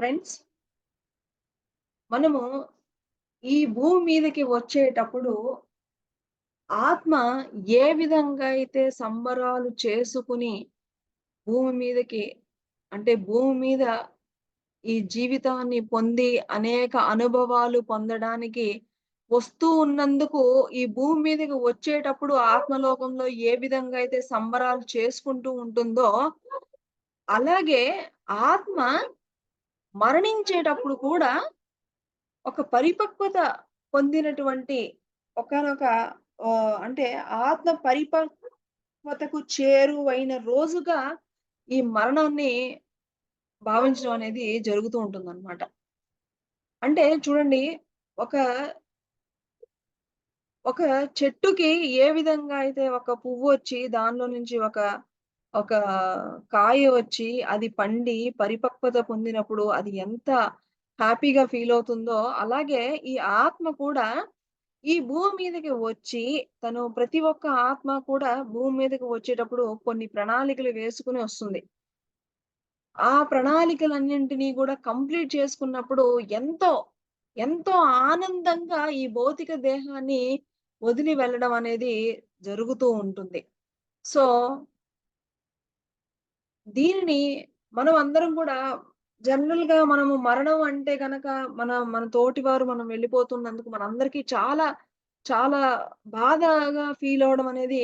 Friends మనము ఈ భూమి మీదకి వచ్చేటప్పుడు ఆత్మ ఏ విధంగా అయితే సంబరాలు చేసుకుని భూమి మీదకి అంటే భూమి మీద ఈ జీవితాన్ని పొంది అనేక అనుభవాలు పొందడానికి వస్తూ ఉన్నందుకు ఈ భూమి మీదకి వచ్చేటప్పుడు ఆత్మలోకంలో ఏ విధంగా అయితే సంబరాలు చేసుకుంటూ ఉంటుందో అలాగే ఆత్మ మరణించేటప్పుడు కూడా ఒక పరిపక్వత పొందినటువంటి ఒకనొక అంటే ఆత్మ పరిపక్వతకు చేరువైన రోజుగా ఈ మరణాన్ని భావించడం అనేది జరుగుతూ ఉంటుందన్నమాట. అంటే చూడండి ఒక ఒక చెట్టుకి ఏ విధంగా అయితే ఒక పువ్వు వచ్చి దానిలో నుంచి ఒక ఒక కాయ వచ్చి అది పండి పరిపక్వత పొందినప్పుడు అది ఎంత హ్యాపీగా ఫీల్ అవుతుందో అలాగే ఈ ఆత్మ కూడా ఈ భూమి మీదకి వచ్చి తను ప్రతి ఒక్క ఆత్మ కూడా భూమి మీదకి వచ్చేటప్పుడు కొన్ని ప్రణాళికలు వేసుకుని వస్తుంది. ఆ ప్రణాళికలన్నింటినీ కూడా కంప్లీట్ చేసుకున్నప్పుడు ఎంతో ఎంతో ఆనందంగా ఈ భౌతిక దేహాన్ని వదిలి వెళ్ళడం అనేది జరుగుతూ ఉంటుంది. సో దీనిని మనం అందరం కూడా జనరల్గా మనము మరణం అంటే గనక మన మన తోటి వారు మనం వెళ్ళిపోతున్నందుకు మనందరికీ చాలా చాలా బాధగా ఫీల్ అవడం అనేది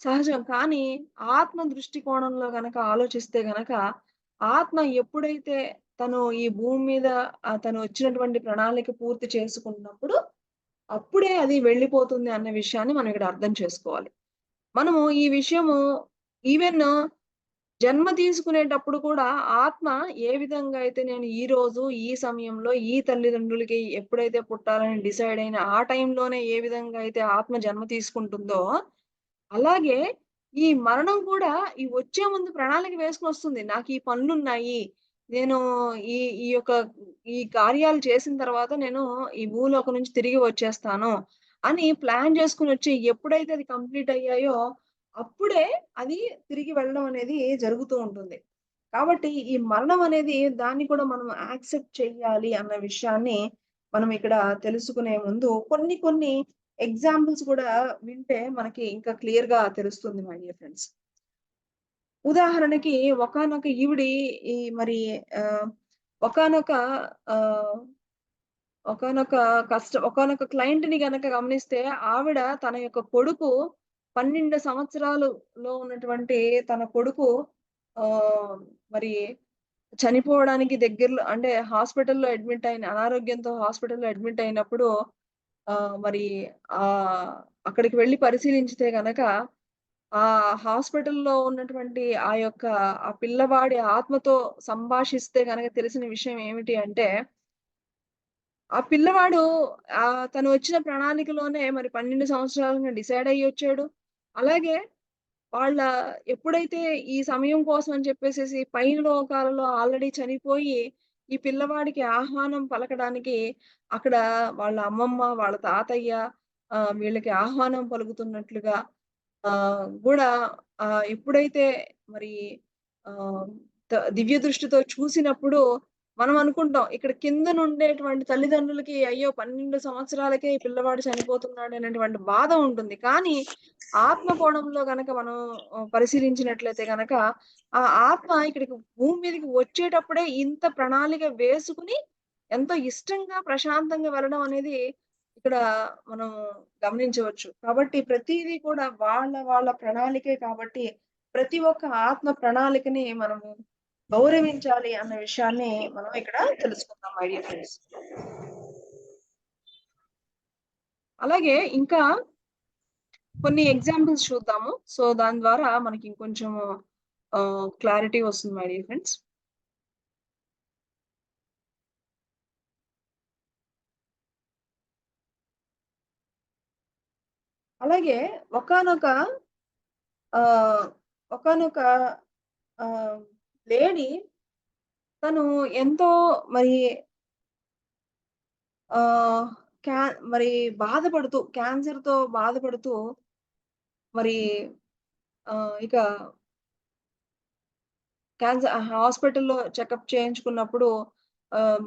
సహజం. కానీ ఆత్మ దృష్టికోణంలో గనక ఆలోచిస్తే గనక ఆత్మ ఎప్పుడైతే తను ఈ భూమి మీద తను వచ్చినటువంటి ప్రణాళిక పూర్తి చేసుకున్నప్పుడు అప్పుడే అది వెళ్ళిపోతుంది అన్న విషయాన్ని మనం ఇక్కడ అర్థం చేసుకోవాలి. మనము ఈ విషయము ఈవెన్ జన్మ తీసుకునేటప్పుడు కూడా ఆత్మ ఏ విధంగా అయితే నేను ఈ రోజు ఈ సమయంలో ఈ తల్లిదండ్రులకి ఎప్పుడైతే పుట్టాలని డిసైడ్ అయిన ఆ టైంలోనే ఏ విధంగా అయితే ఆత్మ జన్మ తీసుకుంటుందో అలాగే ఈ మరణం కూడా ఈ వచ్చే ముందు ప్రణాళిక వేసుకుని వస్తుంది. నాకు ఈ పనులున్నాయి. నేను ఈ ఈ యొక్క ఈ కార్యాలు చేసిన తర్వాత నేను ఈ భూలోకం నుంచి తిరిగి వచ్చేస్తాను అని ప్లాన్ చేసుకుని వచ్చి ఎప్పుడైతే అది కంప్లీట్ అయ్యాయో అప్పుడే అది తిరిగి వెళ్ళడం అనేది జరుగుతూ ఉంటుంది. కాబట్టి ఈ మరణం అనేది దాన్ని కూడా మనం యాక్సెప్ట్ చేయాలి అన్న విషయాన్ని మనం ఇక్కడ తెలుసుకునే ముందు కొన్ని కొన్ని ఎగ్జాంపుల్స్ కూడా వింటే మనకి ఇంకా క్లియర్గా తెలుస్తుంది మై డియర్ ఫ్రెండ్స్. ఉదాహరణకి ఒకనొక ఈవిడి ఈ మరి ఒకనొక ఒకనొక కష్ట ఒకనొక క్లయింట్ని గనక గమనిస్తే ఆవిడ తన యొక్క కొడుకు పన్నెండు సంవత్సరాలులో ఉన్నటువంటి తన కొడుకు ఆ మరి చనిపోవడానికి దగ్గరలో అంటే హాస్పిటల్లో అడ్మిట్ అయిన అనారోగ్యంతో హాస్పిటల్లో అడ్మిట్ అయినప్పుడు ఆ మరి ఆ అక్కడికి వెళ్ళి పరిశీలించితే గనక ఆ హాస్పిటల్‌లో ఉన్నటువంటి ఆ యొక్క ఆ పిల్లవాడి ఆత్మతో సంభాషిస్తే గనక తెలిసిన విషయం ఏమిటి అంటే ఆ పిల్లవాడు ఆ తను వచ్చిన ప్రణాళికలోనే మరి 12 సంవత్సరాలుగా డిసైడ్ అయ్యొచ్చాడు. అలాగే వాళ్ళ ఎప్పుడైతే ఈ సమయం కోసం అని చెప్పేసేసి పైన లోకాలలో ఆల్రెడీ చనిపోయి, ఈ పిల్లవాడికి ఆహ్వానం పలకడానికి అక్కడ వాళ్ళ అమ్మమ్మ, వాళ్ళ తాతయ్య వీళ్ళకి ఆహ్వానం పలుకుతున్నట్లుగా కూడా ఎప్పుడైతే మరి దివ్య దృష్టితో చూసినప్పుడు మనం అనుకుంటాం ఇక్కడ కింద నుండేటువంటి తల్లిదండ్రులకి అయ్యో! 12 సంవత్సరాలకే ఈ పిల్లవాడు చనిపోతున్నాడు అనేటువంటి బాధ ఉంటుంది. కానీ ఆత్మ కోణంలో గనక మనం పరిశీలించినట్లయితే గనక ఆ ఆత్మ ఇక్కడికి భూమి మీదకి వచ్చేటప్పుడే ఇంత ప్రణాళిక వేసుకుని ఎంతో ఇష్టంగా, ప్రశాంతంగా వెళ్ళడం అనేది ఇక్కడ మనం గమనించవచ్చు. కాబట్టి ప్రతిదీ కూడా వాళ్ళ వాళ్ళ ప్రణాళికే కాబట్టి ప్రతి ఒక్క ఆత్మ ప్రణాళికని మనము గౌరవించాలి అన్న విషయాన్ని మనం ఇక్కడ తెలుసుకుందాం మై డియర్ ఫ్రెండ్స్. అలాగే ఇంకా కొన్ని ఎగ్జాంపుల్స్ చూద్దాము. సో దాని ద్వారా మనకి ఇంకొంచెం క్లారిటీ వస్తుంది మై డియర్ ఫ్రెండ్స్. అలాగే ఒకానొక ఆ ఒకానొక ఆ లేడీ తను ఎంతో మరి ఆ క్యా మరి బాధపడుతూ క్యాన్సర్‌తో బాధపడుతూ మరి ఇక క్యాన్సర్ హాస్పిటల్‌లో చెకప్ చేయించుకున్నప్పుడు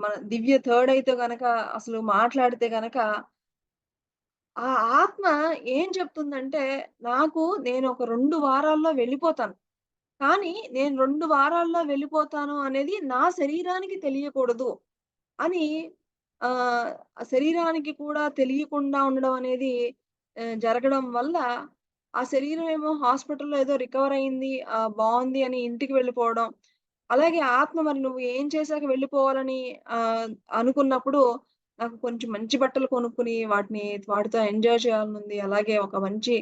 మన దివ్య థర్డ్ అయితే గనక అసలు మాట్లాడితే గనక ఆ ఆత్మ ఏం చెప్తుందంటే, నాకు నేను ఒక రెండు వారాల్లో వెళ్ళిపోతాను. కానీ నేను రెండు వారాల్లో వెళ్ళిపోతాను అనేది నా శరీరానికి తెలియకూడదు అని ఆ శరీరానికి కూడా తెలియకుండా ఉండడం అనేది జరగడం వల్ల ఆ శరీరం ఏమో హాస్పిటల్‌లో ఏదో రికవర్ అయింది. ఆహ్, అని ఇంటికి వెళ్ళిపోవడం. అలాగే ఆత్మ మరి నువ్వు ఏం చేశాక వెళ్ళిపోవాలని అనుకున్నప్పుడు నాకు కొంచెం మంచి బట్టలు కొనుక్కుని వాటిని వాటితో ఎంజాయ్ చేయాలనుంది. అలాగే ఒక మంచి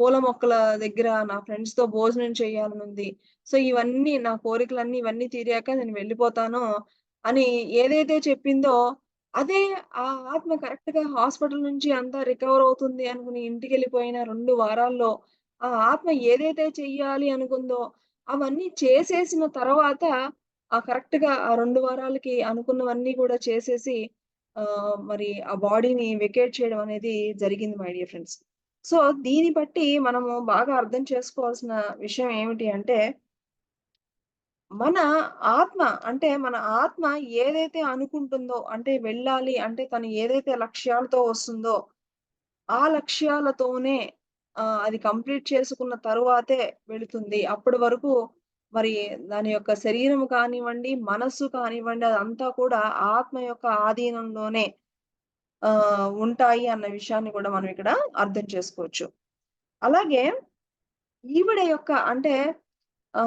పూల మొక్కల దగ్గర నా ఫ్రెండ్స్తో భోజనం చేయాలనుంది. సో, ఇవన్నీ నా కోరికలన్నీ ఇవన్నీ తీరాక నేను వెళ్ళిపోతాను అని ఏదైతే చెప్పిందో, అదే ఆ ఆత్మ కరెక్ట్గా హాస్పిటల్ నుంచి అంతా రికవర్ అవుతుంది అనుకుని ఇంటికెళ్ళిపోయిన రెండు వారాల్లో ఆ ఆత్మ ఏదైతే చెయ్యాలి అనుకుందో అవన్నీ చేసేసిన తర్వాత ఆ కరెక్ట్‌గా ఆ రెండు వారాలకి అనుకున్నవన్నీ కూడా చేసేసి మరి ఆ బాడీని వెకేట్ చేయడం అనేది జరిగింది మై డియర్ ఫ్రెండ్స్. సో, దీన్ని బట్టి మనము బాగా అర్థం చేసుకోవాల్సిన విషయం ఏమిటి అంటే మన ఆత్మ అంటే మన ఆత్మ ఏదైతే అనుకుంటుందో అంటే వెళ్ళాలి అంటే తను ఏదైతే లక్ష్యాలతో వస్తుందో, ఆ లక్ష్యాలతోనే అది కంప్లీట్ చేసుకున్న తరువాతే వెళుతుంది. అప్పటి వరకు మరి దాని యొక్క శరీరం కానివ్వండి, మనస్సు కానివ్వండి అదంతా కూడా ఆత్మ యొక్క ఆధీనంలోనే ఉంటాయి అన్న విషయాన్ని కూడా మనం ఇక్కడ అర్థం చేసుకోవచ్చు. అలాగే ఈవిడ యొక్క అంటే ఆ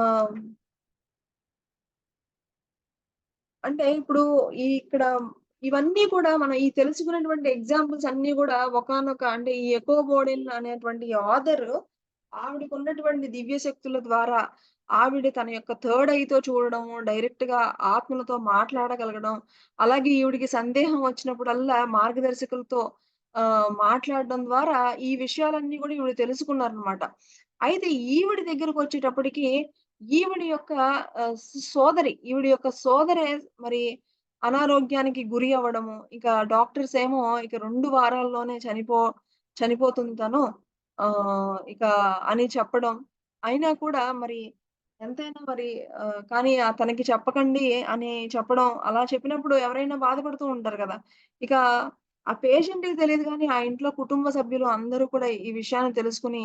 అంటే ఇప్పుడు ఈ ఇక్కడ ఇవన్నీ కూడా మనం ఈ తెలుసుకున్నటువంటి ఎగ్జాంపుల్స్ అన్ని కూడా ఒకానొక అంటే ఈ ఎకో బోడెన్ అనేటువంటి ఆథర్ ఆవిడకున్నటువంటి దివ్య శక్తుల ద్వారా ఆవిడ తన యొక్క థర్డ్ ఐతో చూడడం, డైరెక్ట్గా ఆత్మలతో మాట్లాడగలగడం, అలాగే ఈవిడికి సందేహం వచ్చినప్పుడల్లా మార్గదర్శకులతో ఆ మాట్లాడడం ద్వారా ఈ విషయాలన్నీ కూడా ఈవిడ తెలుసుకున్నారనమాట. అయితే ఈవిడ దగ్గరకొచ్చేటప్పటికి ఈవిడ యొక్క సోదరి ఈవిడ యొక్క సోదరే మరి అనారోగ్యానికి గురి అవ్వడము. ఇక డాక్టర్స్ ఏమో ఇక రెండు వారాల్లోనే చనిపో చనిపోతుంది తను. ఆ ఇక అని చెప్పడం. అయినా కూడా మరి ఎంతైనా మరి కానీ తనకి చెప్పకండి అని చెప్పడం. అలా చెప్పినప్పుడు ఎవరైనా బాధపడుతూ ఉంటారు కదా ఇక ఆ పేషెంట్‌కి తెలియదు కానీ ఆ ఇంట్లో కుటుంబ సభ్యులు అందరూ కూడా ఈ విషయాన్ని తెలుసుకొని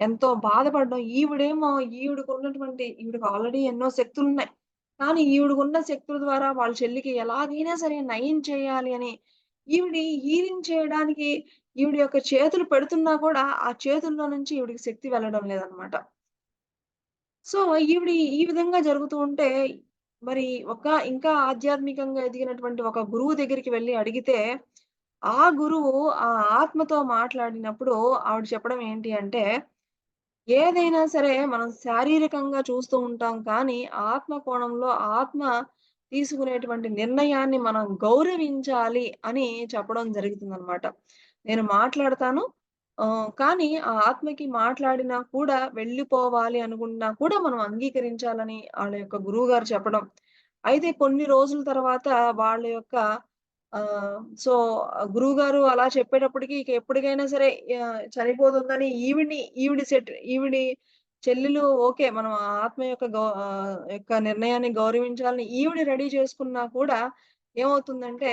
ఎంతో బాధపడడం. ఈవిడేమో ఈవిడకున్నటువంటి ఈవిడకు ఆల్రెడీ ఎన్నో శక్తులు ఉన్నాయి కానీ ఈవిడకున్న శక్తుల ద్వారా వాళ్ళ చెల్లికి ఎలాగైనా సరే నయం చేయాలి అని ఈవిడి హీలింగ్ చేయడానికి ఈవిడ యొక్క చేతులు పెడుతున్నా కూడా, ఆ చేతుల్లో నుంచి ఈవిడికి శక్తి వెళ్ళడం లేదనమాట. సో, ఈవిడ ఈ విధంగా జరుగుతూ ఉంటే, మరి ఒక ఇంకా ఆధ్యాత్మికంగా ఎదిగినటువంటి ఒక గురువు దగ్గరికి వెళ్ళి అడిగితే, ఆ గురువు ఆ ఆత్మతో మాట్లాడినప్పుడు ఆవిడ చెప్పడం ఏంటి అంటే ఏదైనా సరే మనం శారీరకంగా చూస్తూ ఉంటాం కానీ, ఆత్మ కోణంలో ఆత్మ తీసుకునేటువంటి నిర్ణయాన్ని మనం గౌరవించాలి అని చెప్పడం జరుగుతుందనమాట. నేను మాట్లాడతాను కానీ ఆ ఆత్మకి మాట్లాడినా కూడా వెళ్ళిపోవాలి అనుకున్నా కూడా మనం అంగీకరించాలని వాళ్ళ యొక్క గురువుగారు చెప్పడం. అయితే కొన్ని రోజుల తర్వాత వాళ్ళ యొక్క ఆ సో, గురువుగారు అలా చెప్పేటప్పటికి ఇక ఎప్పటికైనా సరే చనిపోతుందని ఈవిడ్ని ఈవిడి సెట్ ఈవిడి చెల్లెలు ఓకే. మనం ఆత్మ యొక్క గౌ యొక్క నిర్ణయాన్ని గౌరవించాలని ఈవిడ రెడీ చేసుకున్నా కూడా ఏమవుతుందంటే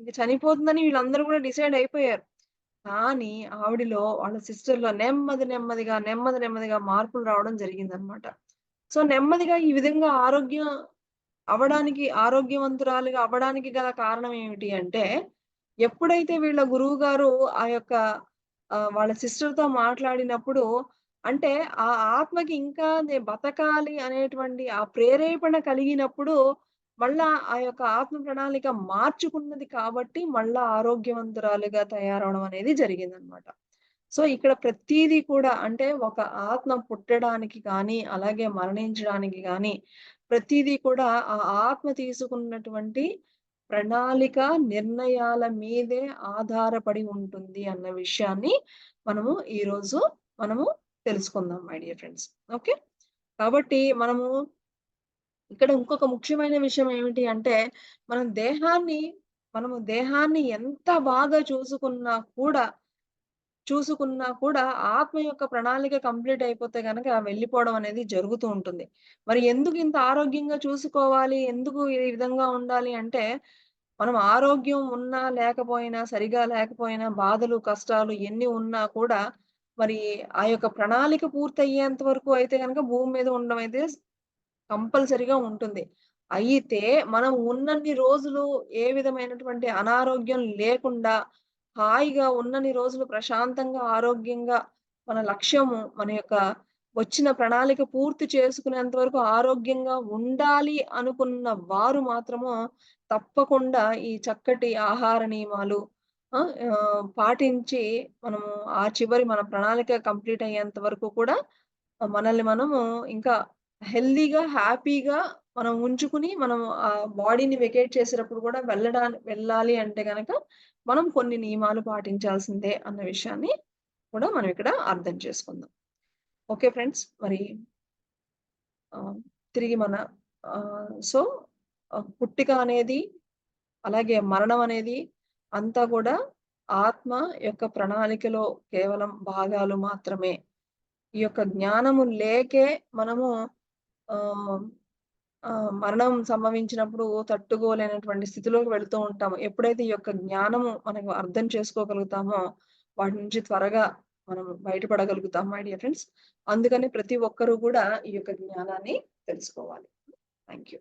ఇంక చనిపోతుందని వీళ్ళందరూ కూడా డిసైడ్ అయిపోయారు. కానీ ఆవిడలో వాళ్ళ సిస్టర్‌లో నెమ్మది నెమ్మదిగా, నెమ్మది నెమ్మదిగా మార్పులు రావడం జరిగిందనమాట. సో, నెమ్మదిగా ఈ విధంగా ఆరోగ్యం అవ్వడానికి ఆరోగ్యవంతురాలుగా అవ్వడానికి గల కారణం ఏమిటి అంటే, ఎప్పుడైతే వీళ్ళ గురువు గారు ఆ యొక్క వాళ్ళ సిస్టర్‌తో మాట్లాడినప్పుడు అంటే ఆ ఆత్మకి ఇంకా బతకాలి అనేటువంటి ఆ ప్రేరేపణ కలిగినప్పుడు, మళ్ళా ఆ యొక్క ఆత్మ ప్రణాళిక మార్చుకున్నది కాబట్టి, మళ్ళా ఆరోగ్యవంతురాలుగా తయారవడం అనేది జరిగిందనమాట. సో, ఇక్కడ ప్రతీదీ కూడా అంటే ఒక ఆత్మ పుట్టడానికి కానీ, అలాగే మరణించడానికి కానీ ప్రతీదీ కూడా ఆ ఆత్మ తీసుకున్నటువంటి ప్రణాళిక, నిర్ణయాల మీదే ఆధారపడి ఉంటుంది అన్న విషయాన్ని మనము ఈరోజు మనము తెలుసుకుందాం మై డియర్ ఫ్రెండ్స్. ఓకే. కాబట్టి మనము ఇక్కడ ఇంకొక ముఖ్యమైన విషయం ఏమిటి అంటే, మనం దేహాన్ని మనము దేహాన్ని ఎంత బాగా చూసుకున్నా కూడా చూసుకున్నా కూడా ఆత్మ యొక్క ప్రణాళిక కంప్లీట్ అయిపోతే గనక వెళ్ళిపోవడం అనేది జరుగుతూ ఉంటుంది. మరి ఎందుకు ఇంత ఆరోగ్యంగా చూసుకోవాలి? ఎందుకు ఈ విధంగా ఉండాలి అంటే, మనం ఆరోగ్యం ఉన్నా, లేకపోయినా, సరిగా లేకపోయినా, బాధలు, కష్టాలు ఎన్ని ఉన్నా కూడా మరి ఆ యొక్క ప్రణాళిక పూర్తయ్యేంత వరకు అయితే గనక భూమి మీద ఉండడం అయితే కంపల్సరిగా ఉంటుంది. అయితే మనం ఉన్నన్ని రోజులు ఏ విధమైనటువంటి అనారోగ్యం లేకుండా హాయిగా ఉన్నన్ని రోజులు ప్రశాంతంగా, ఆరోగ్యంగా మన లక్ష్యము మన యొక్క వచ్చిన ప్రణాళిక పూర్తి చేసుకునేంత వరకు ఆరోగ్యంగా ఉండాలి అనుకున్న వారు మాత్రము తప్పకుండా ఈ చక్కటి ఆహార నియమాలు పాటించి మనము ఆ చివరి మన ప్రణాళిక కంప్లీట్ అయ్యేంత వరకు కూడా మనల్ని మనము ఇంకా హెల్తీగా, హ్యాపీగా మనం ఉంచుకుని మనం ఆ బాడీని వెకేట్ చేసేటప్పుడు కూడా వెళ్ళడానికి వెళ్ళాలి అంటే కనుక మనం కొన్ని నియమాలు పాటించాల్సిందే అన్న విషయాన్ని కూడా మనం ఇక్కడ అర్థం చేసుకుందాం. Okay friends. మరి తిరిగి మన సో, పుట్టిక అనేది, అలాగే మరణం అనేది అంతా కూడా ఆత్మ యొక్క ప్రణాళికలో కేవలం భాగాలు మాత్రమే. ఈ యొక్క జ్ఞానము లేకే మనము మరణం సంభవించినప్పుడు తట్టుకోలేనటువంటి స్థితిలోకి వెళ్తూ ఉంటాము. ఎప్పుడైతే ఈ యొక్క జ్ఞానము మనకు అర్థం చేసుకోగలుగుతామో, వాటి నుంచి త్వరగా మనం బయటపడగలుగుతాం మై డియర్ ఫ్రెండ్స్. అందుకని ప్రతి ఒక్కరు కూడా ఈ యొక్క జ్ఞానాన్ని తెలుసుకోవాలి. Thank you.